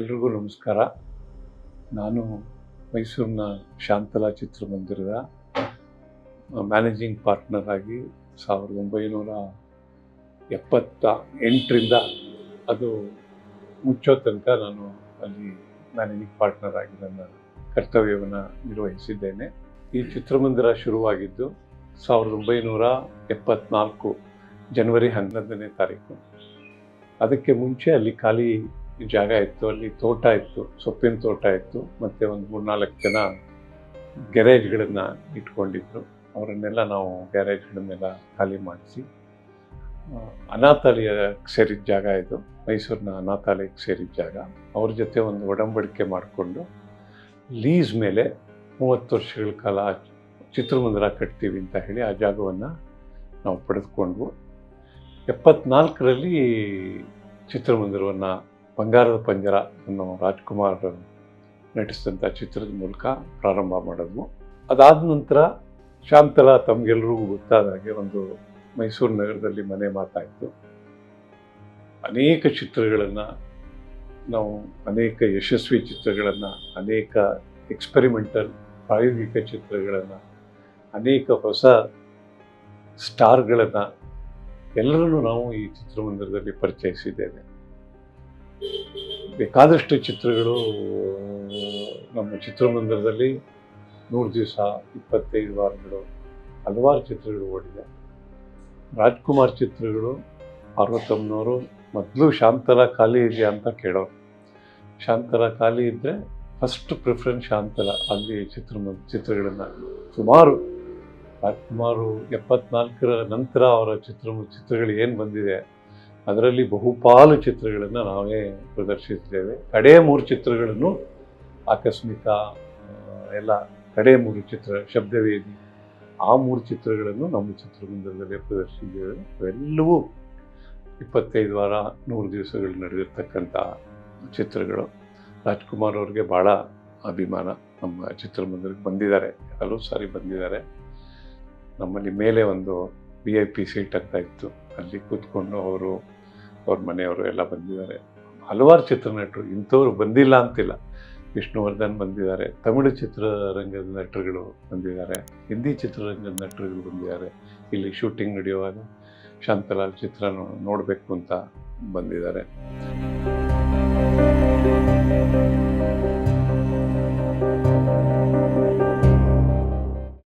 ಎಲ್ರಿಗೂ ನಮಸ್ಕಾರ. ನಾನು ಮೈಸೂರಿನ ಶಾಂತಲಾ ಚಿತ್ರಮಂದಿರದ ಮ್ಯಾನೇಜಿಂಗ್ ಪಾರ್ಟ್ನರ್ ಆಗಿ ಸಾವಿರದ ಒಂಬೈನೂರ ಎಪ್ಪತ್ತ ಎಂಟರಿಂದ ಅದು ಮುಚ್ಚೋ ತನಕ ನಾನು ಅಲ್ಲಿ ಮ್ಯಾನೇಜಿಂಗ್ ಪಾರ್ಟ್ನರ್ ಆಗಿ ನನ್ನ ಕರ್ತವ್ಯವನ್ನು ನಿರ್ವಹಿಸಿದ್ದೇನೆ. ಈ ಚಿತ್ರಮಂದಿರ ಶುರುವಾಗಿದ್ದು ಸಾವಿರದ ಒಂಬೈನೂರ ಎಪ್ಪತ್ನಾಲ್ಕು ಜನವರಿ ಹನ್ನೊಂದನೇ ತಾರೀಕು. ಅದಕ್ಕೆ ಮುಂಚೆ ಅಲ್ಲಿ ಖಾಲಿ ಜಾಗ ಇತ್ತು, ಅಲ್ಲಿ ತೋಟ ಇತ್ತು, ಸೊಪ್ಪಿನ ತೋಟ ಇತ್ತು, ಮತ್ತು ಒಂದು ಮೂರ್ನಾಲ್ಕು ಜನ ಗ್ಯಾರೇಜ್ಗಳನ್ನ ಇಟ್ಕೊಂಡಿದ್ರು. ಅವರನ್ನೆಲ್ಲ ನಾವು ಗ್ಯಾರೇಜ್ಗಳನ್ನೆಲ್ಲ ಖಾಲಿ ಮಾಡಿಸಿ ಅನಾಥಾಲಯ ಅನಾಥಾಲಯಕ್ಕೆ ಸೇರಿದ ಜಾಗ ಇದು, ಮೈಸೂರಿನ ಅನಾಥಾಲಯಕ್ಕೆ ಸೇರಿದ ಜಾಗ. ಅವ್ರ ಜೊತೆ ಒಂದು ಒಡಂಬಡಿಕೆ ಮಾಡಿಕೊಂಡು, ಲೀಸ್ ಮೇಲೆ ಮೂವತ್ತು ವರ್ಷಗಳ ಕಾಲ ಚಿತ್ರಮಂದಿರ ಕಟ್ತೀವಿ ಅಂತ ಹೇಳಿ ಆ ಜಾಗವನ್ನು ನಾವು ಪಡೆದುಕೊಂಡ್ವು. ಎಪ್ಪತ್ನಾಲ್ಕರಲ್ಲಿ ಚಿತ್ರಮಂದಿರವನ್ನು ಬಂಗಾರದ ಪಂಜರ ಅನ್ನೋ ರಾಜ್ಕುಮಾರ್ ನಟಿಸಿದಂಥ ಚಿತ್ರದ ಮೂಲಕ ಪ್ರಾರಂಭ ಮಾಡಿದ್ವು ಅದಾದ ನಂತರ ಶಾಂತಲಾ ತಮಗೆಲ್ಲರಿಗೂ ಗೊತ್ತಾದ ಹಾಗೆ ಒಂದು ಮೈಸೂರು ನಗರದಲ್ಲಿ ಮನೆ ಮಾತಾಯಿತು. ಅನೇಕ ಚಿತ್ರಗಳನ್ನು ನಾವು, ಅನೇಕ ಯಶಸ್ವಿ ಚಿತ್ರಗಳನ್ನು, ಅನೇಕ ಎಕ್ಸ್ಪೆರಿಮೆಂಟಲ್ ಪ್ರಾಯೋಗಿಕ ಚಿತ್ರಗಳನ್ನು, ಅನೇಕ ಹೊಸ ಸ್ಟಾರ್ಗಳನ್ನು ಎಲ್ಲರನ್ನು ನಾವು ಈ ಚಿತ್ರಮಂದಿರದಲ್ಲಿ ಪರಿಚಯಿಸಿದ್ದೇವೆ. ಬೇಕಾದಷ್ಟು ಚಿತ್ರಗಳು ನಮ್ಮ ಚಿತ್ರಮಂದಿರದಲ್ಲಿ ನೂರು ದಿವಸ, ಇಪ್ಪತ್ತೈದು ವಾರಗಳು ಹಲವಾರು ಚಿತ್ರಗಳು ಓಡಿದೆ. ರಾಜ್ಕುಮಾರ್ ಚಿತ್ರಗಳು ಪಾರ್ವತಮ್ಮನವರು ಮೊದಲು ಶಾಂತರ ಖಾಲಿ ಇದೆಯಾ ಅಂತ ಕೇಳೋರು. ಶಾಂತರ ಖಾಲಿ ಇದ್ದರೆ ಫಸ್ಟ್ ಪ್ರಿಫರೆನ್ಸ್ ಶಾಂತರ ಅಲ್ಲಿ ಚಿತ್ರ ಚಿತ್ರಗಳನ್ನು ಸುಮಾರು ರಾಜ್ಕುಮಾರು ಎಪ್ಪತ್ನಾಲ್ಕರ ನಂತರ ಅವರ ಚಿತ್ರ ಚಿತ್ರಗಳು ಏನು ಬಂದಿದೆ ಅದರಲ್ಲಿ ಬಹುಪಾಲು ಚಿತ್ರಗಳನ್ನು ನಾವೇ ಪ್ರದರ್ಶಿಸಿದ್ದೇವೆ. ಕಡೇ ಮೂರು ಚಿತ್ರಗಳನ್ನು ಆಕಸ್ಮಿಕ ಎಲ್ಲ ಕಡೇ ಮೂರು ಚಿತ್ರ, ಶಬ್ದವೇದಿ, ಆ ಮೂರು ಚಿತ್ರಗಳನ್ನು ನಮ್ಮ ಚಿತ್ರಮಂದಿರದಲ್ಲಿ ಪ್ರದರ್ಶಿಸಿದ್ದೇವೆ. ಅವೆಲ್ಲವೂ ಇಪ್ಪತ್ತೈದು ವಾರ ನೂರು ದಿವಸಗಳು ನಡೆದಿರ್ತಕ್ಕಂಥ ಚಿತ್ರಗಳು. ರಾಜ್ಕುಮಾರ್ ಅವ್ರಿಗೆ ಭಾಳ ಅಭಿಮಾನ. ನಮ್ಮ ಚಿತ್ರಮಂದಿರಕ್ಕೆ ಬಂದಿದ್ದಾರೆ. ಹಲವು ಸಾರಿ ಬಂದಿದ್ದಾರೆ. ನಮ್ಮಲ್ಲಿ ಮೇಲೆ ಒಂದು ವಿ ಐ ಪಿ ಸೀಟ್ ಅಂತ ಇತ್ತು. ಅಲ್ಲಿ ಕೂತ್ಕೊಂಡು ಅವರು, ಅವ್ರ ಮನೆಯವರು ಎಲ್ಲ ಬಂದಿದ್ದಾರೆ. ಹಲವಾರು ಚಿತ್ರನಟರು, ಇಂಥವ್ರು ಬಂದಿಲ್ಲ ಅಂತಿಲ್ಲ. ವಿಷ್ಣುವರ್ಧನ್ ಬಂದಿದ್ದಾರೆ, ತಮಿಳು ಚಿತ್ರರಂಗದ ನಟರುಗಳು ಬಂದಿದ್ದಾರೆ, ಹಿಂದಿ ಚಿತ್ರರಂಗದ ನಟರುಗಳು ಬಂದಿದ್ದಾರೆ. ಇಲ್ಲಿ ಶೂಟಿಂಗ್ ನಡೆಯುವಾಗ ಶಾಂತಲಾಲ್ ಚಿತ್ರ ನೋಡಬೇಕು ಅಂತ ಬಂದಿದ್ದಾರೆ.